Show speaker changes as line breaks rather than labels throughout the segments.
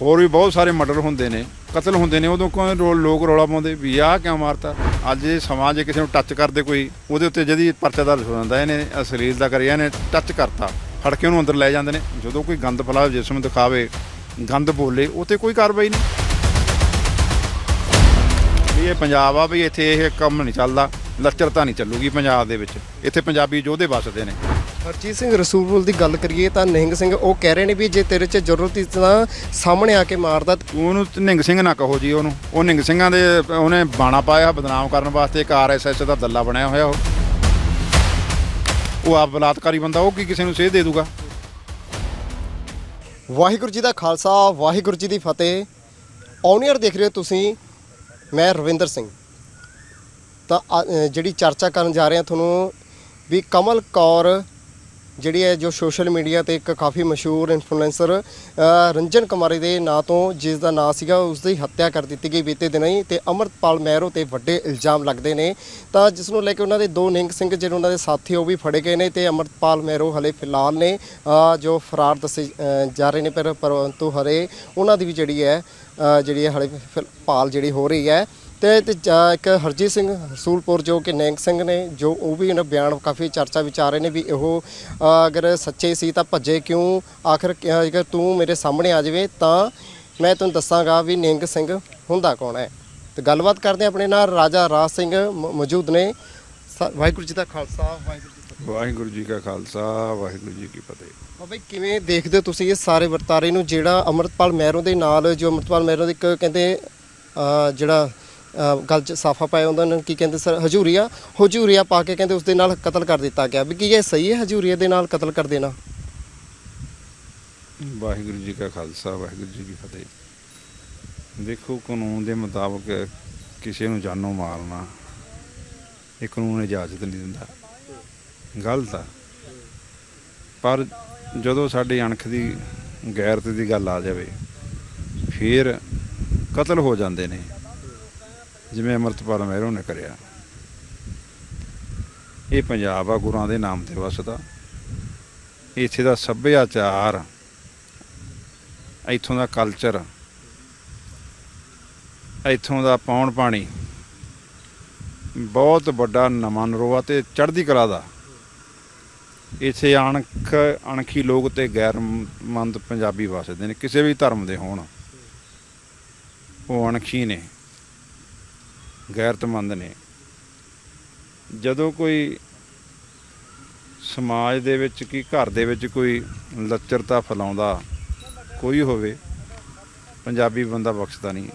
ਹੋਰ ਵੀ ਬਹੁਤ ਸਾਰੇ ਮਰਡਰ ਹੁੰਦੇ ਨੇ, ਕਤਲ ਹੁੰਦੇ ਨੇ, ਉਦੋਂ ਕੋਈ ਲੋਕ ਰੌਲਾ ਪਾਉਂਦੇ, ਵੀ ਆਹ ਕਿਉਂ ਮਾਰਤਾ? ਅੱਜ ਇਹ ਸਮਾਂ ਜੇ ਕਿਸੇ ਨੂੰ ਟੱਚ ਕਰਦੇ ਕੋਈ, ਉਹਦੇ ਉੱਤੇ ਜਦੀ ਪਰਚਾ ਦਰਜ ਹੋ ਜਾਂਦਾ, ਇਹਨੇ ਅਸਲੀਲ ਦਾ ਕਰਿਆ, ਇਹਨੇ ਟੱਚ ਕਰਤਾ, ਫੜ ਕੇ ਉਹਨੂੰ ਅੰਦਰ ਲੈ ਜਾਂਦੇ ਨੇ, ਜਦੋਂ ਕੋਈ ਗੰਦ ਫਲਾ ਜਿਸਮ ਦਿਖਾਵੇ, ਗੰਦ ਬੋਲੇ, ਉਹ ਤੇ ਕੋਈ ਕਾਰਵਾਈ ਨਹੀਂ। ਵੀ ਇਹ ਪੰਜਾਬ ਆ, ਵੀ ਇੱਥੇ ਇਹ ਕੰਮ ਨਹੀਂ ਚੱਲਦਾ, ਲੱਚਰਤਾ ਨਹੀਂ ਚੱਲੂਗੀ ਪੰਜਾਬ ਦੇ ਵਿੱਚ, ਇੱਥੇ ਪੰਜਾਬੀ ਯੋਧੇ ਵੱਸਦੇ ਨੇ।
ਹਰਜੀਤ ਸਿੰਘ ਰਸੂਲਪੁਰ ਦੀ ਗੱਲ ਕਰੀਏ ਤਾਂ ਨਿਹੰਗ ਸਿੰਘ ਉਹ ਕਹਿ ਰਹੇ ਨੇ ਵੀ ਜੇ ਤੇਰੇ 'ਚ ਜ਼ਰੂਰਤ ਸੀ ਤਾਂ ਸਾਹਮਣੇ ਆ ਕੇ ਮਾਰਦਾ
ਉਹਨੂੰ ਤੇ ਨਿੰਗ ਸਿੰਘ ਨਾ ਕਹੋ ਜੀ ਉਹਨੂੰ। ਉਹ ਨਿੰਗ ਸਿੰਘਾਂ ਦੇ ਉਹਨੇ ਬਾਣਾ ਪਾਇਆ ਬਦਨਾਮ ਕਰਨ ਵਾਸਤੇ ਇੱਕ ਆਰਐਸਐਸ ਦਾ ਦੱਲਾ ਬਣਿਆ ਹੋਇਆ ਉਹ। ਉਹ ਆਪ ਬਲਾਤਕਾਰੀ ਬੰਦਾ ਉਹ ਕੀ ਕਿਸੇ ਨੂੰ ਸੇਧ ਦੇ ਦੂਗਾ?
ਵਾਹਿਗੁਰੂ ਜੀ ਦਾ ਖਾਲਸਾ ਵਾਹਿਗੁਰੂ ਜੀ ਦੀ ਫਤਿਹ। ਔਨੀਅਰ ਦੇਖ ਰਹੇ ਹੋ ਤੁਸੀਂ ਮੈਂ ਰਵਿੰਦਰ ਸਿੰਘ। ਤਾਂ ਅ- ਅ, ਜਿਹੜੀ ਚਰਚਾ ਕਰਨ ਜਾ ਰਹੇ ਹਾਂ ਤੁਹਾਨੂੰ ਵੀ ਕਮਲ ਕੌਰ ਜਿਹੜੀ ਹੈ ਜੋ ਸੋਸ਼ਲ ਮੀਡੀਆ ਤੇ ਇੱਕ ਕਾਫੀ ਮਸ਼ਹੂਰ ਇਨਫਲੂਐਂਸਰ ਰੰਜਨ ਕੁਮਾਰੀ ਦੇ ਨਾਂ ਤੋਂ ਜਿਸ ਦਾ ਨਾਂ ਸੀਗਾ, ਉਸ ਦੀ ਹੱਤਿਆ ਕਰ ਦਿੱਤੀ ਗਈ ਬੀਤੇ ਦਿਨ ਹੀ ਤੇ ਅਮਰਪਾਲ ਮਹਿਰੋ ਤੇ ਵੱਡੇ ਇਲਜ਼ਾਮ ਲੱਗਦੇ ਨੇ। ਤਾਂ ਜਿਸ ਨੂੰ ਲੈ ਕੇ ਉਹਨਾਂ ਦੇ ਦੋ ਨਿੰਗ ਸਿੰਘ ਜਿਹੜੇ ਉਹਨਾਂ ਦੇ ਸਾਥੀ ਉਹ ਵੀ ਫੜੇ ਗਏ ਨੇ ਤੇ ਅਮਰਪਾਲ ਮਹਿਰੋ ਹਲੇ ਫਿਲਹਾਲ ਨੇ ਜੋ ਫਰਾਰ ਦੱਸੇ ਜਾ ਰਹੇ ਨੇ, ਪਰ ਪਰੰਤੂ ਹਰੇ ਉਹਨਾਂ ਦੀ ਵੀ ਜਿਹੜੀ ਹੈ ਜਿਹੜੀ ਹੈ ਹਲੇ ਫਿਲ- ਭਾਲ ਜਿਹੜੀ ਹੋ ਰਹੀ ਹੈ। ਤੇ ਤੇ ਜਾ- ਇੱਕ ਹਰਜੀਤ ਸਿੰਘ ਰਸੂਲਪੁਰ ਜੋ ਕਿ ਨੈਂਗ ਸਿੰਘ ਨੇ ਜੋ ਉਹ ਵੀ ਇਹਨਾਂ ਬਿਆਨ ਕਾਫੀ ਚਰਚਾ ਵਿੱਚ ਆ ਰਹੇ ਨੇ ਵੀ ਅ, ਅਗਰ ਸੱਚੇ ਸੀ ਤਾਂ ਭੱਜੇ ਕਿਉਂ? ਆਖਰ ਕਿ- ਅਗਰ ਤੂੰ ਮੇਰੇ ਸਾਹਮਣੇ ਆ ਜਾਵੇ ਤਾਂ ਮੈਂ ਤੈਨੂੰ ਦੱਸਾਂਗਾ ਵੀ ਨਿੰਗ ਸਿੰਘ ਹੁੰਦਾ ਕੌਣ ਹੈ। ਤੇ ਗੱਲਬਾਤ ਕਰਦੇ ਹਾਂ ਆਪਣੇ ਨਾਲ ਰਾਜਾ ਰਾਜ ਸਿੰਘ ਮ- ਮੌਜੂਦ ਨੇ। ਸ- ਵਾਹਿਗੁਰੂ ਜੀ ਦਾ ਖਾਲਸਾ ਵਾਹਿਗੁਰੂ ਜੀ ਕੀ ਫਤਿਹ।
ਵਾਹਿਗੁਰੂ ਜੀ ਕਾ ਖਾਲਸਾ ਵਾਹਿਗੁਰੂ ਜੀ ਕੀ ਫਤਿਹ।
ਬਾਬਾ ਜੀ ਕਿਵੇਂ ਦੇਖਦੇ ਹੋ ਤੁਸੀਂ ਇਹ ਸਾਰੇ ਵਰਤਾਰੇ ਨੂੰ ਜਿਹੜਾ ਅਮਰਤਪਾਲ ਮਹਿਰੋ ਦੇ ਨਾਲ ਜੋ ਅਮਰਤਪਾਲ ਮਹਿਰੋ ਦੇ ਇੱਕ ਕਹਿੰਦੇ ਅ, ਜਿਹੜਾ ਗੱਲ ਚ ਸਾਫਾ ਪਾਇਆ ਉਹਨਾਂ ਨੂੰ ਕੀ ਕਹਿੰਦੇ ਸਰ, ਹਜੂਰੀਆ। ਹਜੂਰੀਆ ਪਾ ਕੇ ਕਹਿੰਦੇ ਉਸ ਦੇ ਨਾਲ ਕਤਲ ਕਰ ਦਿੱਤਾ ਗਿਆ। ਵੀ ਕੀ ਇਹ ਸਹੀ ਹੈ ਹਜੂਰੀਆ ਦੇ ਨਾਲ ਕਤਲ ਕਰ ਦੇਣਾ?
ਵਾਹਿਗੁਰੂ ਜੀ ਕਾ ਖਾਲਸਾ, ਵਾਹਿਗੁਰੂ ਜੀ ਕੀ ਫਤਿਹ। ਦੇਖੋ, ਕਾਨੂੰਨ ਦੇ ਮੁਤਾਬਕ ਕਿਸੇ ਨੂੰ ਜਾਨੋਂ ਮਾਰਨਾ ਇਹ ਕਾਨੂੰਨ ਇਜਾਜ਼ਤ ਨਹੀਂ ਦਿੰਦਾ। ਗਲਤ ਆ। ਪਰ ਜਦੋਂ ਸਾਡੀ ਅਣਖ ਦੀ ਗੈਰਤ ਦੀ ਗੱਲ ਆ ਜਾਵੇ, ਫਿਰ ਕਤਲ ਹੋ ਜਾਂਦੇ ਨੇ। ਜਿਵੇਂ ਅਮਰਤਪਾਲ ਮਹਿਰੋ ਨੇ ਕਰਿਆ। ਇਹ ਪੰਜਾਬ ਆ, ਗੁਰਾਂ ਦੇ ਨਾਮ ਤੇ ਵਸਦਾ। ਇੱਥੇ ਦਾ ਸੱਭਿਆਚਾਰ, ਇੱਥੋਂ ਦਾ ਕਲਚਰ ਇੱਥੋਂ ਦਾ ਪੌਣ ਪਾਣੀ, ਬਹੁਤ ਵੱਡਾ ਨਵਾਂ ਨਰੋਆ ਤੇ ਚੜ੍ਹਦੀ ਕਲਾ ਦਾ। ਇੱਥੇ ਅਣਖ, ਅਣਖੀ ਲੋਕ ਤੇ ਗੈਰਮੰਦ ਪੰਜਾਬੀ ਵਸਦੇ ਨੇ, ਕਿਸੇ ਵੀ ਧਰਮ ਦੇ ਹੋਣ। ਉਹ ਅਣਖੀ ਨੇ। ਗੈਰਤਮੰਦ ਨੇ। ਜਦੋਂ ਕੋਈ ਸਮਾਜ ਦੇ ਵਿੱਚ ਕੀ ਘਰ ਦੇ ਵਿੱਚ ਕੋਈ ਲੱਚਰਤਾ ਫੈਲਾਉਂਦਾ ਕੋਈ ਹੋਵੇ, ਪੰਜਾਬੀ ਬੰਦਾ ਬਖਸ਼ਦਾ ਨਹੀਂ।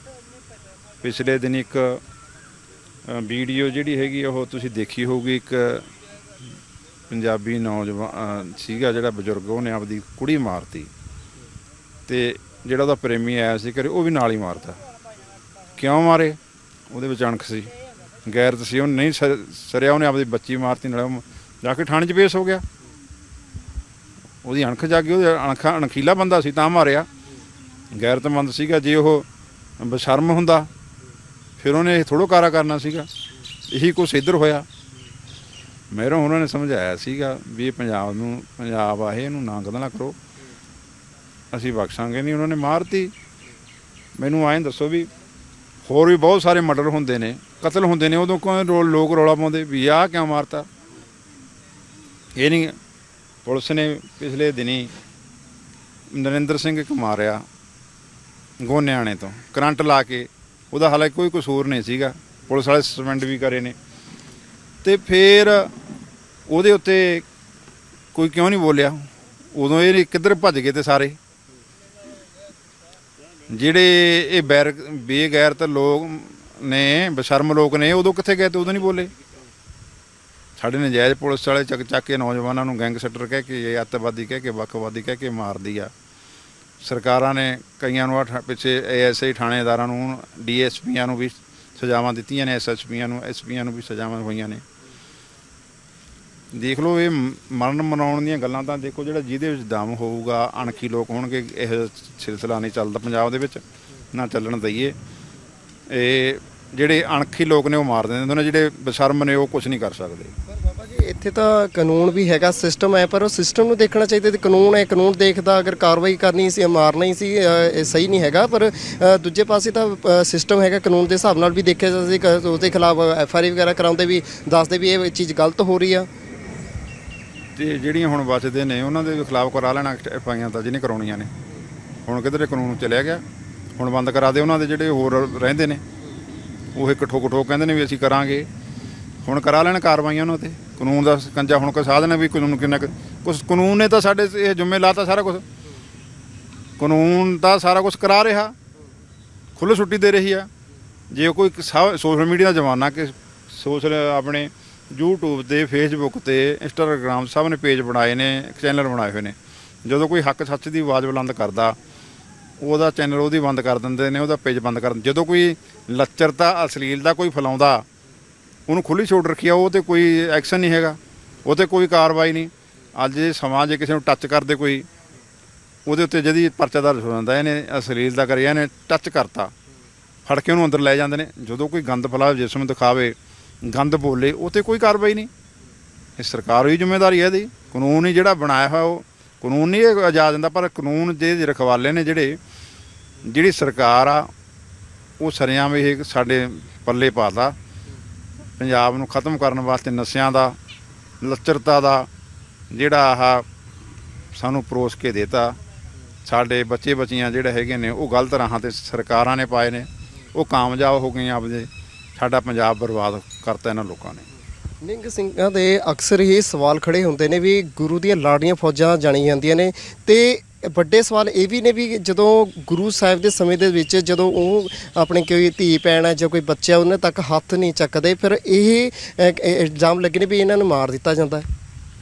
ਪਿਛਲੇ ਦਿਨ ਇੱਕ ਵੀਡੀਓ ਜਿਹੜੀ ਹੈਗੀ ਉਹ ਤੁਸੀਂ ਦੇਖੀ ਹੋਊਗੀ। ਇੱਕ ਪੰਜਾਬੀ ਨੌਜਵਾਨ ਸੀਗਾ ਜਿਹੜਾ ਬਜ਼ੁਰਗ, ਉਹਨੇ ਆਪਦੀ ਕੁੜੀ ਮਾਰਤੀ। ਤੇ ਜਿਹੜਾ ਉਹਦਾ ਪ੍ਰੇਮੀ ਆਇਆ ਸੀ ਘਰੇ, ਉਹ ਵੀ ਨਾਲ ਹੀ ਮਾਰਤਾ। ਕਿਉਂ ਮਾਰੇ? ਉਹਦੇ ਵਿੱਚ ਅਣਖ ਸੀ। ਗੈਰਤ ਸੀ ਉਹ ਨਹੀਂ ਸ- ਸਰਿਆ, ਉਹਨੇ ਆਪਦੀ ਬੱਚੀ ਮਾਰਤੀ, ਨਾਲ ਜਾ ਕੇ ਥਾਣੇ 'ਚ ਪੇਸ਼ ਹੋ ਗਿਆ। ਉਹਦੀ ਅਣਖ ਜਾਗੀ, ਉਹਦੇ ਅਣਖਾ, ਅਣਖੀਲਾ ਬੰਦਾ ਸੀ, ਤਾਂ ਮਾਰਿਆ। ਗੈਰਤਮੰਦ ਸੀਗਾ, ਜੇ ਉਹ ਬਸ਼ਰਮ ਹੁੰਦਾ, ਫਿਰ ਉਹਨੇ ਇਹ ਥੋੜੋ ਕਾਰਾ ਕਰਨਾ ਸੀਗਾ। ਇਹੀ ਕੁਛ ਇੱਧਰ ਹੋਇਆ। ਮਹਿਰੋਂ ਉਹਨਾਂ ਨੇ ਸਮਝਾਇਆ ਸੀਗਾ ਵੀ ਇਹ ਪੰਜਾਬ ਨੂੰ, ਪੰਜਾਬ ਆ, ਇਹ ਇਹਨੂੰ ਨਾ ਕਦਲਾ ਕਰੋ। ਅਸੀਂ ਬਖਸ਼ਾਂਗੇ ਨਹੀਂ ਉਹਨਾਂ ਨੇ ਮਾਰਤੀ। ਮੈਨੂੰ ਐਂ ਦੱਸੋ ਵੀ ਹੋਰ ਵੀ ਬਹੁਤ ਸਾਰੇ ਮਰਡਰ ਹੁੰਦੇ ਨੇ, ਕਤਲ ਹੁੰਦੇ ਨੇ, ਉਦੋਂ ਕੋਈ ਰੋ- ਲੋਕ ਰੌਲਾ ਪਾਉਂਦੇ? ਵੀ ਆਹ ਕਿਉਂ ਮਾਰਤਾ? ਇਹ ਨਹੀਂ, ਪੁਲਿਸ ਨੇ ਪਿਛਲੇ ਦਿਨੀ ਨਰਿੰਦਰ ਸਿੰਘ ਇੱਕ ਮਾਰਿਆ, ਗੋਨਿਆਣੇ ਤੋਂ, ਕਰੰਟ ਲਾ ਕੇ। ਉਹਦਾ ਹਾਲੇ ਕੋਈ ਕਸੂਰ ਨਹੀਂ ਸੀਗਾ। ਪੁਲਿਸ ਵਾਲੇ ਸਸਪੈਂਡ ਵੀ ਕਰੇ ਨੇ। ਤੇ ਫਿਰ ਉਹਦੇ ਉੱਤੇ ਕੋਈ ਕਿਉਂ ਨਹੀਂ ਬੋਲਿਆ? ਉਦੋਂ ਇਹ ਕਿੱਧਰ ਭੱਜ ਗਏ ਤੇ ਸਾਰੇ? ਜਿਹੜੇ ਇਹ ਬੈਰ ਬੇਗੈਰਤ ਲੋਕ ਨੇ, ਬਸ਼ਰਮ ਲੋਕ ਨੇ, ਉਦੋਂ ਕਿੱਥੇ ਗਏ ਤੇ ਉਦੋਂ ਨਹੀਂ ਬੋਲੇ? ਸਾਡੇ ਨਜਾਇਜ਼ ਪੁਲਿਸ ਵਾਲੇ ਚੱਕ ਚੱਕ ਕੇ ਨੌਜਵਾਨਾਂ ਨੂੰ ਗੈਂਗਸਟਰ ਕਹਿ ਕੇ, ਅੱਤਵਾਦੀ ਕਹਿ ਕੇ, ਵੱਖਵਾਦੀ ਕਹਿ ਕੇ ਮਾਰਦੀ ਆ। ਸਰਕਾਰਾਂ ਨੇ ਕਈਆਂ ਨੂੰ ਆਹ ਠਾ- ਪਿੱਛੇ ਐਸਆਈ ਥਾਣੇਦਾਰਾਂ ਨੂੰ, ਡੀਐਸਪੀਆਂ ਨੂੰ ਵੀ ਸਜ਼ਾਵਾਂ ਦਿੱਤੀਆਂ ਨੇ, ਐਸਐਸਪੀਆਂ ਨੂੰ, ਐਸਪੀਆਂ ਨੂੰ ਵੀ ਸਜ਼ਾਵਾਂ ਹੋਈਆਂ ਨੇ। ਦੇਖ ਲਓ, ਇਹ ਮਰਨ ਮਨਾਉਣ ਦੀਆਂ ਗੱਲਾਂ ਤਾਂ ਦੇਖੋ ਜਿਹੜਾ ਜਿਹਦੇ ਵਿੱਚ ਦਮ ਹੋਊਗਾ, ਅਣਖੀ ਲੋਕ ਹੋਣਗੇ, ਇਹ ਸਿਲਸਿਲਾ ਨਹੀਂ ਚੱਲਦਾ ਪੰਜਾਬ ਦੇ ਵਿੱਚ, ਨਾ ਚੱਲਣ ਦਈਏ। ਇਹ ਜਿਹੜੇ ਅਣਖੀ ਲੋਕ ਨੇ ਉਹ ਮਾਰ ਦਿੰਦੇ ਨੇ, ਜਿਹੜੇ ਬਸ਼ਰਮ ਨੇ ਉਹ ਕੁਝ ਨਹੀਂ ਕਰ ਸਕਦੇ।
ਪਰ ਬਾਬਾ ਜੀ, ਇੱਥੇ ਤਾਂ ਕਾਨੂੰਨ ਵੀ ਹੈਗਾ, ਸਿਸਟਮ ਹੈ, ਪਰ ਉਹ ਸਿਸਟਮ ਨੂੰ ਦੇਖਣਾ ਚਾਹੀਦਾ ਤੇ ਕਾਨੂੰਨ ਹੈ, ਕਾਨੂੰਨ ਦੇਖਦਾ, ਅਗਰ ਕਾਰਵਾਈ ਕਰਨੀ ਸੀ ਮਾਰਨਾ ਹੀ ਸੀ ਇਹ ਸਹੀ ਨਹੀਂ ਹੈਗਾ, ਪਰ ਦੂਜੇ ਪਾਸੇ ਤਾਂ ਸਿਸਟਮ ਹੈਗਾ, ਕਾਨੂੰਨ ਦੇ ਹਿਸਾਬ ਨਾਲ ਵੀ ਦੇਖਿਆ ਜਾਂਦਾ ਸੀ ਕ- ਉਹਦੇ ਖਿਲਾਫ ਐਫ ਆਈ ਆਰ ਵਗੈਰਾ ਕਰਾਉਂਦੇ ਵੀ, ਦੱਸਦੇ ਵੀ ਇਹ ਚੀਜ਼ ਗਲਤ ਹੋ ਰਹੀ ਆ।
ਤੇ ਜਿਹੜੀਆਂ ਹੁਣ ਬਚਦੇ ਨੇ, ਉਹਨਾਂ ਦੇ ਖਿਲਾਫ ਕਰਾ ਲੈਣਾ ਐਫ ਆਈਆਂ ਤਾਂ ਜਿਹਨੇ ਕਰਾਉਣੀਆਂ ਨੇ। ਹੁਣ ਕਿਧਰੇ ਕਾਨੂੰਨ ਚਲਿਆ ਗਿਆ, ਹੁਣ ਬੰਦ ਕਰਾ ਦੇ ਉਹਨਾਂ ਦੇ ਜਿਹੜੇ ਹੋਰ ਰਹਿੰਦੇ ਨੇ। ਉਹ ਇੱਕ ਠੋਕ ਠੋਕ ਕਹਿੰਦੇ ਨੇ ਵੀ ਅਸੀਂ ਕਰਾਂਗੇ। ਹੁਣ ਕਰਾ ਲੈਣ ਕਾਰਵਾਈਆਂ ਉਹਨਾਂ ਤੇ। ਕਾਨੂੰਨ ਦਾ ਕੰਜਾ ਹੁਣ ਕੋਈ ਸਾਧਨ ਹੈ ਵੀ ਕਾਨੂੰਨ ਕਿੰਨਾ ਕੁਝ ਕਾਨੂੰਨ ਨੇ ਤਾਂ ਸਾਡੇ ਇਹ ਜ਼ਿੰਮੇ ਲਾਤਾ ਸਾਰਾ ਕੁਝ ਕਾਨੂੰਨ ਤਾਂ ਸਾਰਾ ਕੁਝ ਕਰਾ ਰਿਹਾ। ਖੁੱਲ੍ਹ ਛੁੱਟੀ ਦੇ ਰਹੀ ਆ। ਜੇ ਕੋਈ ਸੋਸ਼ਲ ਮੀਡੀਆ ਦਾ ਜ਼ਮਾਨਾ ਕਿ ਸੋਸ਼ਲ ਆਪਣੇ YouTube ਤੇ Facebook ਤੇ Instagram ਸਭ ਨੇ ਪੇਜ ਬਣਾਏ ਨੇ ਚੈਨਲ ਬਣਾਏ ਹੋਏ ਨੇ। ਜਦੋਂ ਕੋਈ ਹੱਕ ਸੱਚ ਦੀ ਆਵਾਜ਼ ਬੁਲੰਦ ਕਰਦਾ, ਉਹਦਾ ਚੈਨਲ ਉਹਦੀ ਬੰਦ ਕਰ ਦਿੰਦੇ ਨੇ, ਉਹਦਾ ਪੇਜ ਬੰਦ ਕਰ ਜਦੋਂ ਕੋਈ ਲੱਚਰਤਾ ਅਸ਼ਲੀਲ ਦਾ ਕੋਈ ਫੈਲਾਉਂਦਾ, ਉਹਨੂੰ ਖੁੱਲੀ ਛੋਟ ਰੱਖੀ ਆ, ਉਹ ਤੇ ਕੋਈ ਐਕਸ਼ਨ ਨਹੀਂ ਹੈਗਾ, ਉਹ ਤੇ ਕੋਈ ਕਾਰਵਾਈ ਨਹੀਂ। ਅੱਜ ਇਹ ਸਮਾਂ ਜੇ ਕਿਸੇ ਨੂੰ ਟੱਚ ਕਰਦੇ ਕੋਈ, ਉਹਦੇ ਉੱਤੇ ਜਦੀ ਪਰਚਾ ਦਰਜ ਹੋ ਜਾਂਦਾ, ਇਹਨੇ ਅਸ਼ਲੀਲ ਦਾ ਕਰਿਆ, ਇਹਨੇ ਟੱਚ ਕਰਤਾ। ਫੜ ਕੇ ਉਹਨੂੰ ਅੰਦਰ ਲੈ ਜਾਂਦੇ ਨੇ। ਜਦੋਂ ਕੋਈ ਗੰਦ ਫੈਲਾਵੇ ਜਿਸਮ ਦਿਖਾਵੇ ਗੰਦ ਬੋਲੇ, ਉਹ ਤੇ ਕੋਈ ਕਾਰਵਾਈ ਨਹੀਂ। ਇਹ ਸਰਕਾਰ ਦੀ ਜ਼ਿੰਮੇਵਾਰੀ ਹੈ ਇਹਦੀ। ਕਾਨੂੰਨ ਹੀ ਜਿਹੜਾ ਬਣਾਇਆ ਹੋਇਆ, ਉਹ ਕਾਨੂੰਨ ਨਹੀਂ ਇਹ ਆਜ਼ਾਦ ਦਿੰਦਾ, ਪਰ ਕਾਨੂੰਨ ਦੇ ਰਖਵਾਲੇ ਨੇ ਜਿਹੜੇ, ਜਿਹੜੀ ਸਰਕਾਰ ਆ, ਉਹ ਸਰਿਆਂ ਵੀ ਇਹ ਸਾਡੇ ਪੱਲੇ ਪਾਤਾ। ਪੰਜਾਬ ਨੂੰ ਖਤਮ ਕਰਨ ਵਾਸਤੇ ਨਸ਼ਿਆਂ ਦਾ, ਲੱਚਰਤਾ ਦਾ, ਜਿਹੜਾ ਆਹ ਸਾਨੂੰ ਪਰੋਸ ਕੇ ਦੇਤਾ। ਸਾਡੇ ਬੱਚੇ ਬੱਚੀਆਂ ਜਿਹੜੇ ਹੈਗੇ ਨੇ, ਉਹ ਗਲਤ ਰਾਹਾਂ ਤੇ ਸਰਕਾਰਾਂ ਨੇ ਪਾਏ ਨੇ। ਉਹ ਕਾਮਯਾਬ ਹੋ ਗਈਆਂ ਆਪਦੇ ਸਾਡਾ ਪੰਜਾਬ ਬਰਬਾਦ ਕਰਤਾ ਇਹਨਾਂ ਲੋਕਾਂ ਨੇ।
ਨਿੰਗ ਸਿੰਘਾਂ ਦੇ ਅਕਸਰ ਹੀ ਸਵਾਲ ਖੜੇ ਹੁੰਦੇ ਨੇ ਵੀ ਗੁਰੂ ਦੀਆਂ ਲਾੜੀਆਂ ਫੌਜਾਂ ਜਾਣੀਆਂ ਜਾਂਦੀਆਂ ਨੇ ਤੇ ਵੱਡੇ ਸਵਾਲ ਇਹ ਵੀ ਨੇ ਵੀ ਜਦੋਂ ਗੁਰੂ ਸਾਹਿਬ ਦੇ ਸਮੇਂ ਦੇ ਵਿੱਚ ਜਦੋਂ ਉਹ ਆਪਣੇ ਕੋਈ ਧੀ ਭੈਣ ਹੈ ਜਾਂ ਕੋਈ ਬੱਚਾ ਉਹਨਾਂ ਤੱਕ ਹੱਥ ਨਹੀਂ ਚੱਕਦੇ ਫਿਰ ਇਹ ਇਲਜ਼ਾਮ ਲੱਗੇ ਨੇ ਵੀ ਇਹਨਾਂ ਨੂੰ ਮਾਰ ਦਿੱਤਾ ਜਾਂਦਾ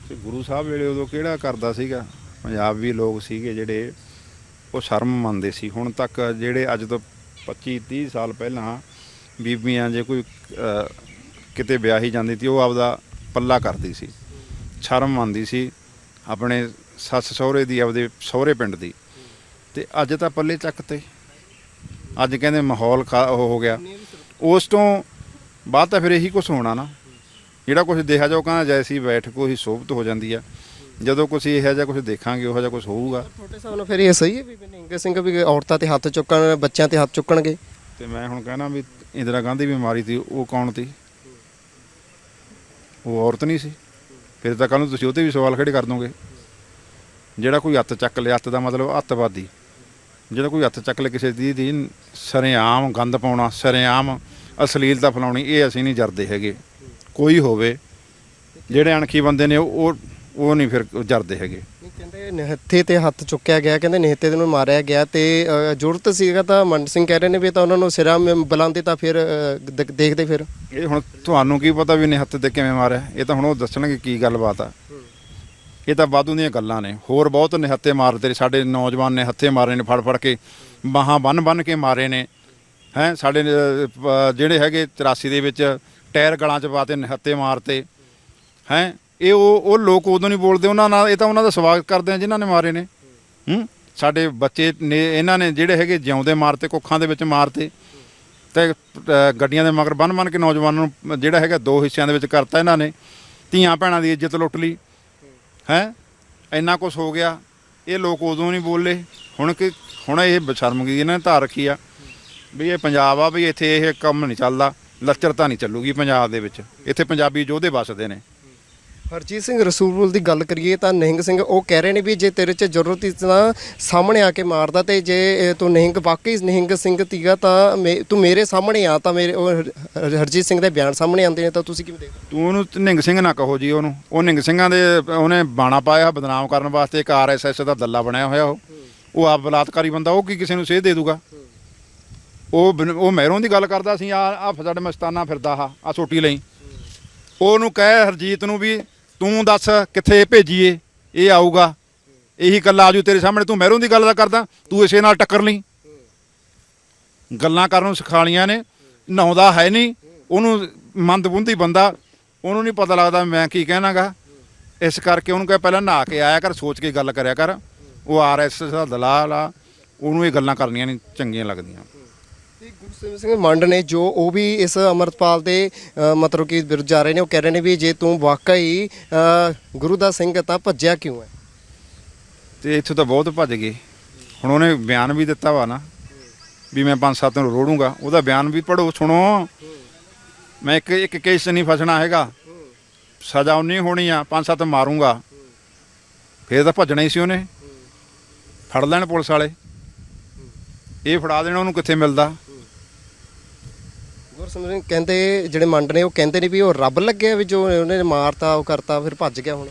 ਤੇ ਗੁਰੂ ਸਾਹਿਬ ਵੇਲੇ ਉਦੋਂ ਕਿਹੜਾ ਕਰਦਾ ਸੀਗਾ? ਪੰਜਾਬੀ ਲੋਕ ਸੀਗੇ ਜਿਹੜੇ ਉਹ ਸ਼ਰਮ ਮੰਨਦੇ ਸੀ। ਹੁਣ ਤੱਕ ਜਿਹੜੇ ਅੱਜ ਤੋਂ 25 30 ਸਾਲ ਪਹਿਲਾਂ ਬੀਬੀਆਂ ਜੇ ਕੋਈ ਕਿਤੇ ਵਿਆਹੀ ਜਾਂਦੀ ਸੀ ਉਹ ਆਪਦਾ ਪੱਲਾ ਕਰਦੀ ਸੀ। ਸ਼ਰਮ ਮੰਨਦੀ ਸੀ ਆਪਣੇ ਸੱਸ ਸਹੁਰੇ ਦੀ ਆਪਦੇ ਸਹੁਰੇ ਪਿੰਡ ਦੀ। ਤੇ ਅੱਜ ਤਾਂ ਪੱਲੇ ਚੱਕ ਤੇ। ਅੱਜ ਕਹਿੰਦੇ ਮਾਹੌਲ ਹੋ ਗਿਆ। ਉਸ ਤੋਂ ਬਾਅਦ ਤਾਂ ਫਿਰ ਇਹੀ ਕੁਝ ਹੋਣਾ ਨਾ। ਜਿਹੜਾ ਕੁਝ ਦੇਖਿਆ ਜਾਓ ਕਹਿੰਦਾ ਜੈਸੀ ਬੈਠ ਕੋਈ ਸੋਭਤ ਹੋ ਜਾਂਦੀ ਆ। ਜਦੋਂ ਕੁਝ ਇਹੋ ਜਿਹਾ ਕੁਝ ਦੇਖਾਂਗੇ ਉਹੋ ਜਿਹਾ ਕੁਝ ਹੋਊਗਾ।
ਤੁਹਾਡੇ ਹਿਸਾਬ ਨਾਲ ਫਿਰ ਇਹ ਸਹੀ ਹੈ ਵੀ ਨਿੰਗ ਸਿੰਘ ਵੀ ਔਰਤਾਂ ਤੇ ਹੱਥ ਚੁੱਕਣ ਬੱਚਿਆਂ ਤੇ ਹੱਥ ਚੁੱਕਣਗੇ?
ਤੇ ਮੈਂ ਹੁਣ ਕਹਿਣਾ ਵੀ ਇੰਦਰਾ ਗਾਂਧੀ ਬਿਮਾਰੀ ਸੀ, ਉਹ ਕੌਣ ਸੀ? ਉਹ ਔਰਤ ਨਹੀਂ ਸੀ। ਫਿਰ ਤਾਂ ਕੱਲ ਨੂੰ ਤੁਸੀਂ ਉਹ ਵੀ ਸਵਾਲ ਖੜੇ ਕਰ ਦੋਗੇ। ਜਿਹੜਾ ਕੋਈ ਹੱਥ ਚੱਕ ਲਿਆ ਹੱਥ ਦਾ ਮਤਲਬ ਅੱਤਵਾਦੀ। ਜਿਹੜਾ ਕੋਈ ਹੱਥ ਚੱਕ ਲੈ ਕਿਸੇ ਦੀ ਦੀ ਸਰੇਆਮ ਗੰਦ ਪਾਉਣਾ, ਸਰੇਆਮ ਅਸ਼ਲੀਲਤਾ ਫੈਲਾਉਣੀ, ਇਹ ਅਸੀਂ ਨਹੀਂ ਜਰਦੇ ਹੈਗੇ। ਕੋਈ ਹੋਵੇ। ਜਿਹੜੇ ਅਣਖੀ ਬੰਦੇ ਨੇ ਉਹ ਉਹ- ਨਹੀਂ ਫਿਰ ਜਰਦੇ ਹੈਗੇ।
ਨਹੀਂ ਕਹਿੰਦੇ ਨਿਹੱਥੇ ਤੇ ਹੱਥ ਚੁੱਕਿਆ ਗਿਆ ਕਹਿੰਦੇ ਨਿਹੱਥੇ ਨੂੰ ਮਾਰਿਆ ਗਿਆ ਤੇ ਜ਼ਰੂਰਤ ਸੀਗਾ ਤਾਂ ਮੰਡ ਸਿੰਘ ਕਹਿ ਰਹੇ ਨੇ ਵੀ ਤਾਂ ਉਹਨਾਂ ਨੂੰ ਸਿਰਾਂ ਮ- ਬੁਲਾਉਂਦੇ ਤਾਂ ਫਿਰ ਦੇਖਦੇ ਫਿਰ।
ਇਹ ਹੁਣ ਤੁਹਾਨੂੰ ਕੀ ਪਤਾ ਵੀ ਨੇ ਹੱਥ ਤੇ ਕਿਵੇਂ ਮਾਰਿਆ? ਇਹ ਤਾਂ ਹੁਣ ਉਹ ਦੱਸਣਗੇ ਕੀ ਗੱਲਬਾਤ ਆ। ਇਹ ਤਾਂ ਵਾਧੂ ਦੀਆਂ ਗੱਲਾਂ ਨੇ। ਹੋਰ ਬਹੁਤ ਨਿਹੱਥੇ ਮਾਰਦੇ ਸਾਡੇ ਨੌਜਵਾਨ ਨੇ ਹੱਥੇ ਮਾਰੇ ਨੇ ਫੜ ਫੜ ਕੇ ਬਾਹਾਂ ਬੰਨ ਬੰਨ ਕੇ ਮਾਰੇ ਨੇ। ਹੈ ਸਾਡੇ ਜਿਹੜੇ ਹੈਗੇ 84 ਦੇ ਵਿੱਚ ਟਾਇਰ ਗਲਾਂ 'ਚ ਪਾਤੇ ਨਿਹੱਥੇ ਮਾਰਤੇ। ਹੈ ਇਹ ਉਹ ਉਹ ਲੋਕ ਉਦੋਂ ਨਹੀਂ ਬੋਲਦੇ, ਉਹਨਾਂ ਨਾਲ ਇਹ ਤਾਂ ਉਹਨਾਂ ਦਾ ਸਵਾਗਤ ਕਰਦੇ ਆ ਜਿਨ੍ਹਾਂ ਨੇ ਮਾਰੇ ਨੇ। ਹੂੰ? ਸਾਡੇ ਬੱਚੇ ਨੇ, ਇਹਨਾਂ ਨੇ ਜਿਹੜੇ ਹੈਗੇ ਜਿਉਂਦੇ ਮਾਰਤੇ, ਕੁੱਖਾਂ ਦੇ ਵਿੱਚ ਮਾਰਤੇ। ਤੇ ਗੱਡੀਆਂ ਦੇ ਮਗਰ ਬੰਨ ਬੰਨ ਕੇ ਨੌਜਵਾਨਾਂ ਨੂੰ ਜਿਹੜਾ ਹੈਗਾ ਦੋ ਹਿੱਸਿਆਂ ਦੇ ਵਿੱਚ ਕਰਤਾ ਇਹਨਾਂ ਨੇ। ਧੀਆਂ ਭੈਣਾਂ ਦੀ ਇੱਜ਼ਤ ਲੁੱਟ ਲਈ। ਹੈ? ਇੰਨਾ ਕੁਝ ਹੋ ਗਿਆ। ਇਹ ਲੋਕ ਉਦੋਂ ਨਹੀਂ ਬੋਲੇ। ਹੁਣ ਕਿ, ਹੁਣ ਇਹ ਬਸ਼ਰਮਗੀ ਇਹਨਾਂ ਨੇ ਧਾਰ ਰੱਖੀ ਆ। ਵੀ ਇਹ ਪੰਜਾਬ ਆ, ਵੀ ਇੱਥੇ ਇਹ ਕੰਮ ਨਹੀਂ ਚੱਲਦਾ। ਲੱਚਰਤਾ ਨਹੀਂ ਚੱਲੂਗੀ ਪੰਜਾਬ ਦੇ ਵਿੱਚ। ਇੱਥੇ ਪੰਜਾਬੀ ਯੋਧੇ ਵੱਸਦੇ ਨੇ।
ਹਰਜੀਤ ਸਿੰਘ ਰਸੂਲਪੁਰ ਦੀ ਗੱਲ ਕਰੀਏ ਤਾਂ ਨਿਹੰਗ ਸਿੰਘ ਉਹ ਕਹਿ ਰਹੇ ਨੇ ਵੀ ਜੇ ਤੇਰੇ 'ਚ ਜ਼ਰੂਰਤ ਸੀ ਤਾਂ ਸਾਹਮਣੇ ਆ ਕੇ ਮਾਰਦਾ ਤੇ ਜੇ ਤੂੰ ਨਿਹੰਗ, ਵਾਕਈ ਨਿਹੰਗ ਸਿੰਘ ਤੀਗਾ ਤਾਂ ਮੇ- ਤੂੰ ਮੇਰੇ ਸਾਹਮਣੇ ਆ ਤਾਂ ਮੇਰੇ, ਉਹ ਹਰ- ਹਰ- ਹਰਜੀਤ ਸਿੰਘ ਦੇ ਬਿਆਨ ਸਾਹਮਣੇ ਆਉਂਦੇ ਨੇ ਤਾਂ ਤੁਸੀਂ ਕਿਵੇਂ ਦੇਖਦੇ
ਤੂੰ ਉਹਨੂੰ ਨਿੰਗ ਸਿੰਘ ਨਾ ਕਹੋ ਜੀ ਉਹਨੂੰ। ਉਹ ਨਿੰਗ ਸਿੰਘਾਂ ਦੇ, ਉਹਨੇ ਬਾਣਾ ਪਾਇਆ ਬਦਨਾਮ ਕਰਨ ਵਾਸਤੇ, ਇੱਕ ਆਰਐਸਐਸ ਦਾ ਦੱਲਾ ਬਣਿਆ ਹੋਇਆ ਉਹ। ਉਹ ਆਪ ਬਲਾਤਕਾਰੀ ਬੰਦਾ, ਉਹ ਕੀ ਕਿਸੇ ਨੂੰ ਸੇਧ ਦੇ ਦੂਗਾ? ਉਹ ਬਨ- ਉਹ ਮਹਿਰੋਂ ਦੀ ਗੱਲ ਕਰਦਾ ਸੀ, ਆ ਆ ਸਾਡੇ ਮਸਤਾਨਾ ਫਿਰਦਾ ਆ ਆ ਸੋਟੀ ਲਈ। ਉਹਨੂੰ ਕਹਿ ਹਰਜੀਤ ਨੂੰ ਵੀ ਤੂੰ ਦੱਸ ਕਿੱਥੇ ਭੇਜੀਏ? ਇਹ ਆਊਗਾ। ਇਹੀ ਕੱਲਾ ਆਜੂ ਤੇਰੇ ਸਾਹਮਣੇ। ਤੂੰ ਮਹਿਰੋਂ ਦੀ ਗੱਲ ਦਾ ਕਰਦਾ। ਤੂੰ ਇਸੇ ਨਾਲ ਟੱਕਰ ਲਈ। ਗੱਲਾਂ ਕਰਨ ਨੂੰ ਸਿਖਾਲੀਆਂ ਨੇ। ਨਹਾਉਂਦਾ ਹੈ ਨਹੀਂ। ਉਹਨੂੰ ਮੰਦਬੁੰਦੀ ਬੰਦਾ। ਉਹਨੂੰ ਨਹੀਂ ਪਤਾ ਲੱਗਦਾ ਮੈਂ ਕੀ ਕਹਿਣਾਗਾ। ਇਸ ਕਰਕੇ ਉਹਨੂੰ ਕਹੇ ਪਹਿਲਾਂ ਨਹਾ ਕੇ ਆਇਆ ਕਰ, ਸੋਚ ਕੇ ਗੱਲ ਕਰਿਆ ਕਰ। ਉਹ ਆਰਐਸਐਸ ਦਾ ਦਲਾਲ ਆ। ਉਹਨੂੰ ਇਹ ਗੱਲਾਂ ਕਰਨੀਆਂ ਨਹੀਂ ਚੰਗੀਆਂ ਲੱਗਦੀਆਂ।
ਤੇ ਗੁਰਸਿਮਰਨ ਸਿੰਘ ਮੰਡ ਨੇ ਜੋ ਉਹ ਵੀ ਇਸ ਅਮਰਤਪਾਲ ਦੇ ਅ, ਮਤਲਬ ਕਿ ਵਿਰੁੱਧ ਜਾ ਰਹੇ ਨੇ ਉਹ ਕਹਿ ਰਹੇ ਨੇ ਵੀ ਜੇ ਤੂੰ ਵਾਕਈ ਅ, ਗੁਰੂ ਦਾ ਸਿੰਘ ਹੈ ਤਾਂ ਭੱਜਿਆ ਕਿਉਂ ਹੈ?
ਤੇ ਇੱਥੋਂ ਤਾਂ ਬਹੁਤ ਭੱਜ ਗਏ। ਹੁਣ ਉਹਨੇ ਬਿਆਨ ਵੀ ਦਿੱਤਾ ਵਾ ਨਾ ਵੀ ਮੈਂ ਪੰਜ ਸੱਤ ਨੂੰ ਰੋੜੂਗਾ। ਉਹਦਾ ਬਿਆਨ ਵੀ ਪੜੋ ਸੁਣੋ। ਮੈਂ ਇੱਕ ਇੱਕ ਕੇਸ 'ਚ ਨਹੀਂ ਫਸਣਾ ਹੈਗਾ। ਸਜ਼ਾ ਉਨੀ ਹੋਣੀ ਆ ਪੰਜ ਸੱਤ ਮਾਰੂੰਗਾ। ਫੇਰ ਤਾਂ ਭੱਜਣਾ ਹੀ ਸੀ ਉਹਨੇ। ਫੜ ਲੈਣ ਪੁਲਿਸ ਵਾਲੇ। ਇਹ ਫੜਾ ਦੇਣਾ ਉਹਨੂੰ ਕਿੱਥੇ ਮਿਲਦਾ।
ਗੁਰਸਿਮਰਨ ਸਿੰਘ ਕਹਿੰਦੇ ਜਿਹੜੇ ਮੰਡ ਨੇ ਉਹ ਕਹਿੰਦੇ ਨੇ ਵੀ ਉਹ ਰੱਬ ਲੱਗਿਆ ਵੀ ਜੋ ਉਹਨੇ ਮਾਰਤਾ, ਉਹ ਕਰਤਾ, ਫਿਰ ਭੱਜ ਗਿਆ ਹੁਣ।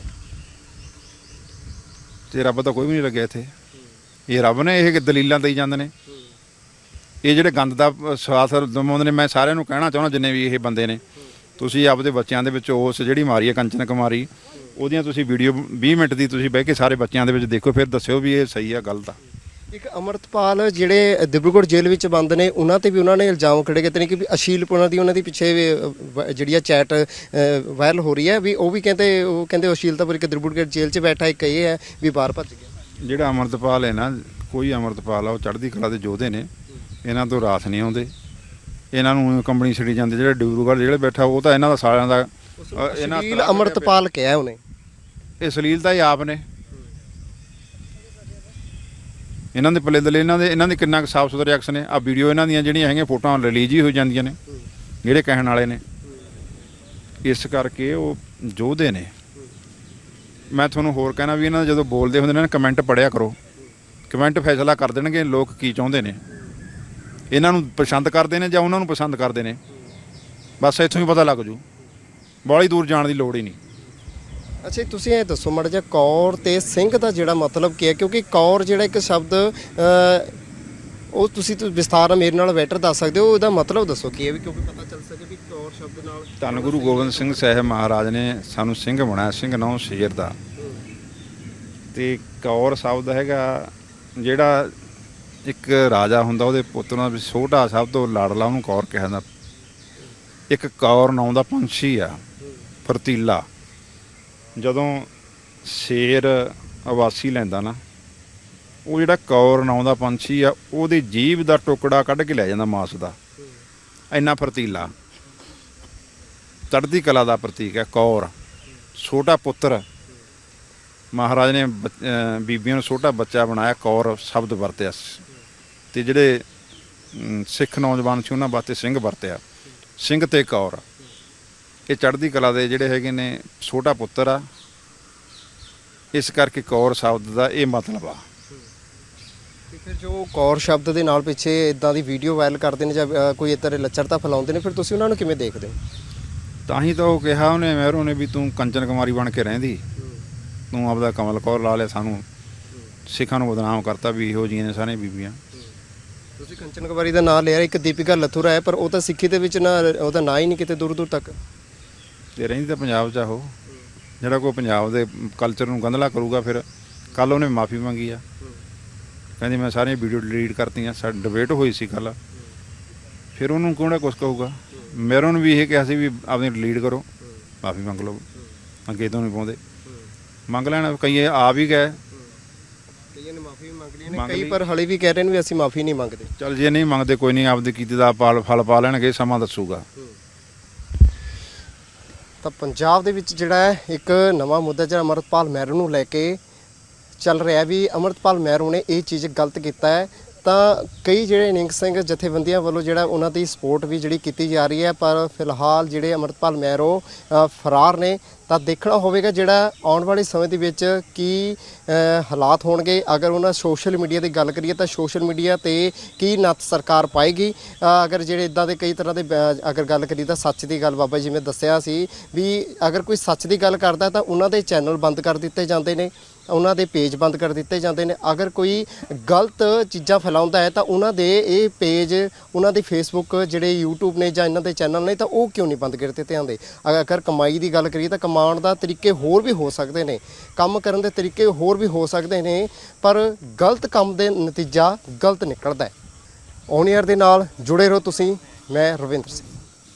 ਤੇ ਰੱਬ ਤਾਂ ਕੋਈ ਵੀ ਨਹੀਂ ਲੱਗਿਆ ਇੱਥੇ। ਇਹ ਰੱਬ ਨੇ ਇਹ ਦਲੀਲਾਂ ਦੇਈ ਜਾਂਦੇ ਨੇ। ਇਹ ਜਿਹੜੇ ਗੰਦ ਦਾ ਸਵਾਸ ਦਮਾਉਂਦੇ ਨੇ, ਮੈਂ ਸਾਰਿਆਂ ਨੂੰ ਕਹਿਣਾ ਚਾਹੁੰਦਾ ਜਿੰਨੇ ਵੀ ਇਹ ਬੰਦੇ ਨੇ। ਤੁਸੀਂ ਆਪਦੇ ਬੱਚਿਆਂ ਦੇ ਵਿੱਚ ਉਸ ਜਿਹੜੀ ਮਾਰੀ ਹੈ, ਕੰਚਨ ਕੁਮਾਰੀ, ਉਹਦੀਆਂ ਤੁਸੀਂ ਵੀਡੀਓ 20 ਮਿੰਟ ਦੀ ਤੁਸੀਂ ਬਹਿ ਕੇ ਸਾਰੇ ਬੱਚਿਆਂ ਦੇ ਵਿੱਚ ਦੇਖੋ, ਫਿਰ ਦੱਸਿਓ ਵੀ ਇਹ ਸਹੀ ਆ ਗਲਤ ਆ।
ਇੱਕ ਅਮਰਤਪਾਲ ਜਿਹੜੇ ਦਿਬਰੂਗੜ੍ਹ ਜੇਲ੍ਹ ਵਿੱਚ ਬੰਦ ਨੇ ਉਹਨਾਂ ਤੇ ਵੀ ਉਹਨਾਂ ਨੇ ਇਲਜ਼ਾਮ ਖੜੇ ਕੀਤੇ ਨੇ ਕਿ ਵੀ ਅਸ਼ੀਲਪੁਣਾ ਦੀ ਉਹਨਾਂ ਦੀ ਪਿੱਛੇ ਜਿਹੜੀ ਆ ਚੈਟ ਵਾਇਰਲ ਹੋ ਰਹੀ ਹੈ ਵੀ ਉਹ ਵੀ ਕਹਿੰਦੇ ਉਹ ਕਹਿੰਦੇ ਅਸ਼ੀਲਤਾਪੁਰ ਇੱਕ ਦਿਬਰੂਗੜ੍ਹ ਜੇਲ੍ਹ 'ਚ ਬੈਠਾ ਇੱਕ ਇਹ ਹੈ ਵੀ ਬਾਹਰ ਭੱਜ ਗਿਆ।
ਜਿਹੜਾ ਅਮਰਤਪਾਲ ਹੈ ਨਾ ਕੋਈ ਅਮਰਤਪਾਲ ਆ ਉਹ ਚੜ੍ਹਦੀ ਕਲਾ ਦੇ ਯੋਧੇ ਨੇ। ਇਹਨਾਂ ਤੋਂ ਰਾਸ ਨਹੀਂ ਆਉਂਦੇ। ਇਹਨਾਂ ਨੂੰ ਕੰਪਨੀ ਛੜੀ ਜਾਂਦੇ ਜਿਹੜੇ ਡਿਬਰੂਗੜ੍ਹ ਜਿਹੜੇ ਬੈਠਾ ਉਹ ਤਾਂ ਇਹਨਾਂ ਦਾ ਸਾਰਿਆਂ ਦਾ ਇਹਨਾਂ
ਅਸ਼ੀਲ ਅਮਰਤਪਾਲ ਕਿਹਾ ਉਹਨੇ।
ਇਹ ਸਲੀਲ ਤਾਂ ਹੀ ਆਪ ਨੇ। ਇਹਨਾਂ ਦੇ ਪੱਲੇ ਦਲੇ, ਇਹਨਾਂ ਦੇ ਇਹਨਾਂ ਦੇ ਕਿੰਨਾ ਕੁ ਸਾਫ਼ ਸੁਥਰੇ ਐਕਸ ਨੇ। ਆ ਵੀਡੀਓ ਇਹਨਾਂ ਦੀਆਂ ਜਿਹੜੀਆਂ ਹੈਗੀਆਂ ਫੋਟੋਆਂ ਰਿਲੀਜ਼ ਹੀ ਹੋ ਜਾਂਦੀਆਂ ਨੇ, ਜਿਹੜੇ ਕਹਿਣ ਵਾਲੇ ਨੇ। ਇਸ ਕਰਕੇ ਉਹ ਯੋਧੇ ਨੇ। ਮੈਂ ਤੁਹਾਨੂੰ ਹੋਰ ਕਹਿਣਾ ਵੀ ਇਹਨਾਂ ਦਾ ਜਦੋਂ ਬੋਲਦੇ ਹੁੰਦੇ ਨੇ ਕਮੈਂਟ ਪੜਿਆ ਕਰੋ। ਕਮੈਂਟ ਫੈਸਲਾ ਕਰ ਦੇਣਗੇ, ਲੋਕ ਕੀ ਚਾਹੁੰਦੇ ਨੇ। ਇਹਨਾਂ ਨੂੰ ਪਸੰਦ ਕਰਦੇ ਨੇ ਜਾਂ ਉਹਨਾਂ ਨੂੰ ਪਸੰਦ ਕਰਦੇ ਨੇ। ਬਸ ਇੱਥੋਂ ਹੀ ਪਤਾ ਲੱਗ ਜੂ। ਬਾਹਲੀ ਦੂਰ ਜਾਣ ਦੀ ਲੋੜ ਹੀ ਨਹੀਂ।
ਅੱਛਾ ਤੁਸੀਂ ਇਹ ਦੱਸੋ ਮੜ ਜਾ ਕੌਰ ਤੇ ਸਿੰਘ ਦਾ ਜਿਹੜਾ ਮਤਲਬ ਕੀ ਹੈ? ਕਿਉਂਕਿ ਕੌਰ ਜਿਹੜਾ ਇੱਕ ਸ਼ਬਦ ਉਹ ਤੁਸੀਂ ਤੁਸੀਂ ਵਿਸਥਾਰ ਨਾਲ ਮੇਰੇ ਨਾਲ ਬੈਟਰ ਦੱਸ ਸਕਦੇ ਹੋ, ਉਹਦਾ ਮਤਲਬ ਦੱਸੋ ਕੀ ਹੈ ਵੀ ਕਿਉਂਕਿ ਪਤਾ ਚੱਲ ਸਕੇ ਵੀ ਕੌਰ ਸ਼ਬਦ ਨਾਲ
ਧੰਨ ਗੁਰੂ ਗੋਬਿੰਦ ਸਿੰਘ ਸਾਹਿਬ ਮਹਾਰਾਜ ਨੇ ਸਾਨੂੰ ਸਿੰਘ ਬਣਾਇਆ, ਸਿੰਘ ਨੌ ਸ਼ੇਰ ਦਾ। ਤੇ ਕੌਰ ਸ਼ਬਦ ਹੈਗਾ, ਜਿਹੜਾ ਇੱਕ ਰਾਜਾ ਹੁੰਦਾ, ਉਹਦੇ ਪੁੱਤ ਨਾਲ ਵੀ ਛੋਟਾ ਸਭ ਤੋਂ ਲਾੜਲਾ ਉਹਨੂੰ ਕੌਰ ਕਿਹਾ ਜਾਂਦਾ। ਇੱਕ ਕੌਰ ਨਾਂ ਦਾ ਪੰਛੀ ਆ, ਫਰਤੀਲਾ। ਜਦੋਂ ਸ਼ੇਰ ਆਵਾਸੀ ਲੈਂਦਾ ਨਾ, ਉਹ ਜਿਹੜਾ ਕੌਰ ਨਾਂ ਦਾ ਪੰਛੀ ਆ, ਉਹਦੀ ਜੀਭ ਦਾ ਟੁਕੜਾ ਕੱਢ ਕੇ ਲੈ ਜਾਂਦਾ ਮਾਸ ਦਾ। ਇੰਨਾ ਫਰਤੀਲਾ। ਚੜ੍ਹਦੀ ਕਲਾ ਦਾ ਪ੍ਰਤੀਕ ਹੈ ਕੌਰ। ਛੋਟਾ ਪੁੱਤਰ। ਮਹਾਰਾਜ ਨੇ ਬੱਚ- ਬੀਬੀਆਂ ਨੂੰ ਛੋਟਾ ਬੱਚਾ ਬਣਾਇਆ, ਕੌਰ ਸ਼ਬਦ ਵਰਤਿਆ ਸੀ। ਤੇ ਜਿਹੜੇ ਸਿੱਖ ਨੌਜਵਾਨ ਸੀ, ਉਹਨਾਂ ਵਾਸਤੇ ਸਿੰਘ ਵਰਤਿਆ। ਸਿੰਘ ਤੇ ਕੌਰ। ਇਹ ਚੜ੍ਹਦੀ ਕਲਾ ਦੇ ਜਿਹੜੇ ਹੈਗੇ ਨੇ ਛੋਟਾ ਪੁੱਤਰ ਆ। ਇਸ ਕਰਕੇ ਕੌਰ ਸ਼ਬਦ ਦਾ ਇਹ ਮਤਲਬ ਆ।
ਤੇ ਫਿਰ ਜੋ ਕੌਰ ਸ਼ਬਦ ਦੇ ਨਾਲ ਪਿੱਛੇ ਇਦਾਂ ਦੀ ਵੀਡੀਓ ਵਾਇਰਲ ਕਰਦੇ ਨੇ ਜਾਂ ਅ, ਕੋਈ ਇਤਰੇ ਲੱਚਰਤਾ ਫੈਲਾਉਂਦੇ ਨੇ ਫਿਰ ਤੁਸੀਂ ਉਹਨਾਂ ਨੂੰ ਕਿਵੇਂ ਦੇਖਦੇ ਹੋ?
ਤਾਂ ਹੀ ਤਾਂ ਉਹ ਕਿਹਾ ਉਹਨੇ ਮਹਿਰੋਂ ਨੇ ਵੀ ਤੂੰ ਕੰਚਨ ਕੁਮਾਰੀ ਬਣ ਕੇ ਰਹਿੰਦੀ। ਤੂੰ ਆਪਦਾ ਕਮਲ ਕੌਰ ਲਾ ਲਿਆ ਸਾਨੂੰ। ਸਿੱਖਾਂ ਨੂੰ ਬਦਨਾਮ ਕਰਤਾ ਵੀ ਇਹੋ ਜਿਹੀਆਂ ਨੇ ਸਾਰੀਆਂ ਬੀਬੀਆਂ।
ਤੁਸੀਂ ਕੰਚਨ ਕੁਮਾਰੀ ਦਾ ਨਾਮ ਲਿਆ ਇੱਕ ਦੀਪਿਕਾ ਲਥੁਰਾ ਹੈ ਪਰ ਉਹ ਤਾਂ ਸਿੱਖੀ ਦੇ ਵਿੱਚ ਨਾ ਉਹਦਾ ਨਾਂ ਹੀ ਨਹੀਂ ਕਿਤੇ ਦੂਰ ਦੂਰ ਤੱਕ।
ਤੇ ਰਹਿੰਦੀ ਤਾਂ ਪੰਜਾਬ 'ਚ ਆ ਉਹ। ਜਿਹੜਾ ਕੋਈ ਪੰਜਾਬ ਦੇ ਕਲਚਰ ਨੂੰ ਗੰਧਲਾ ਕਰੂਗਾ ਫਿਰ ਕੱਲ ਉਹਨੇ ਮਾਫੀ ਮੰਗੀ ਆ। ਕਹਿੰਦੀ ਮੈਂ ਸਾਰੀਆਂ ਵੀਡੀਓ ਡਿਲੀਟ ਕਰਤੀਆਂ ਸਾਡੀ ਡਿਬੇਟ ਹੋਈ ਸੀ ਕੱਲ ਫਿਰ ਉਹਨੂੰ ਕਿਹੜਾ ਕੁਝ ਕਹੂਗਾ? ਮੇਰੋਂ ਨੂੰ ਵੀ ਇਹ ਕਿਹਾ ਸੀ ਵੀ ਆਪਣੀ ਡਿਲੀਟ ਕਰੋ ਮਾਫੀ ਮੰਗ ਲਓ। ਅੱਗੇ ਤੋਂ ਨਹੀਂ ਪਾਉਂਦੇ। ਮੰਗ ਲੈਣ ਕਈ ਆ ਵੀ ਗਏ
ਕਈਆਂ ਨੇ ਮਾਫੀ ਮੰਗ ਲਈ ਨੇ ਕਈ। ਪਰ ਹਲੇ ਵੀ ਕਹਿ ਰਹੇ ਨੇ ਵੀ ਅਸੀਂ ਮਾਫੀ ਨਹੀਂ ਮੰਗਦੇ।
ਚਲ ਜੇ ਨਹੀਂ ਮੰਗਦੇ ਕੋਈ ਨਹੀਂ ਆਪਦੇ ਕੀਤੇ ਦਾ ਪਾਲ ਫਲ ਪਾ ਲੈਣਗੇ ਸਮਾਂ ਦੱਸੂਗਾ।
ਤਾਂ ਪੰਜਾਬ ਦੇ ਵਿੱਚ ਜਿਹੜਾ ਹੈ ਇੱਕ ਨਵਾਂ ਮੁੱਦਾ ਜਿਹੜਾ ਅਮਰਤਪਾਲ ਮਹਿਰੂ ਨੂੰ ਲੈ ਕੇ ਚੱਲ ਰਿਹਾ ਵੀ ਅਮਰਤਪਾਲ ਮਹਿਰੂ ਨੇ ਇਹ ਚੀਜ਼ ਗਲਤ ਕੀਤਾ ਹੈ। ਤਾਂ ਕਈ ਜਿਹੜੇ ਨਿੰਗ ਸਿੰਘ ਜਥੇਬੰਦੀਆਂ ਵੱਲੋਂ ਜਿਹੜਾ ਉਹਨਾਂ ਦੀ ਸਪੋਰਟ ਵੀ ਜਿਹੜੀ ਕੀਤੀ ਜਾ ਰਹੀ ਹੈ, ਪਰ ਫਿਲਹਾਲ ਜਿਹੜੇ ਅਮਰਤਪਾਲ ਮਹਿਰੋ ਫਰਾਰ ਨੇ, ਤਾਂ ਦੇਖਣਾ ਹੋਵੇਗਾ ਜਿਹੜਾ ਆਉਣ ਵਾਲੇ ਸਮੇਂ ਦੇ ਵਿੱਚ ਕੀ ਹਾਲਾਤ ਹੋਣਗੇ। ਅਗਰ ਉਹਨਾਂ ਸੋਸ਼ਲ ਮੀਡੀਆ ਦੀ ਗੱਲ ਕਰੀਏ ਤਾਂ ਸੋਸ਼ਲ ਮੀਡੀਆ ਤੇ ਕੀ ਨੱਥ ਸਰਕਾਰ ਪਾਏਗੀ? ਅਗਰ ਜਿਹੜੇ ਇਦਾਂ ਦੇ ਕਈ ਤਰ੍ਹਾਂ ਦੇ ਅਗਰ ਗੱਲ ਕਰੀਏ ਤਾਂ ਸੱਚ ਦੀ ਗੱਲ ਬਾਬਾ ਜੀ ਜਿਵੇਂ ਦੱਸਿਆ ਸੀ ਵੀ ਅਗਰ ਕੋਈ ਸੱਚ ਦੀ ਗੱਲ ਕਰਦਾ ਤਾਂ ਉਹਨਾਂ ਦੇ ਚੈਨਲ ਬੰਦ ਕਰ ਦਿੱਤੇ ਜਾਂਦੇ ਨੇ। ਉਹਨਾਂ ਦੇ ਪੇਜ ਬੰਦ ਕਰ ਦਿੱਤੇ ਜਾਂਦੇ ਨੇ। ਅਗਰ ਕੋਈ ਗਲਤ ਚੀਜ਼ਾਂ ਫੈਲਾਉਂਦਾ ਹੈ ਤਾਂ ਉਹਨਾਂ ਦੇ ਇਹ ਪੇਜ, ਉਹਨਾਂ ਦੇ ਫੇਸਬੁੱਕ ਜਿਹੜੇ YouTube ਨੇ ਜਾਂ ਇਹਨਾਂ ਦੇ ਚੈਨਲ ਨੇ ਤਾਂ ਉਹ ਕਿਉਂ ਨਹੀਂ ਬੰਦ ਕਰ ਦਿੱਤੇ ਜਾਂਦੇ ਅਗਰ ਕਮਾਈ ਦੀ ਗੱਲ ਕਰੀਏ ਤਾਂ ਕਮਾਉਣ ਦਾ ਤਰੀਕੇ ਹੋਰ ਵੀ ਹੋ ਸਕਦੇ ਨੇ। ਕੰਮ ਕਰਨ ਦੇ ਤਰੀਕੇ ਹੋਰ ਵੀ ਹੋ ਸਕਦੇ ਨੇ, ਪਰ ਗਲਤ ਕੰਮ ਦੇ ਨਤੀਜਾ ਗਲਤ ਨਿਕਲਦਾ ਹੈ। ਔਨ ਦੇ ਨਾਲ ਜੁੜੇ ਰਹੋ ਤੁਸੀਂ। ਮੈਂ ਰਵਿੰਦਰ ਸਿੰਘ।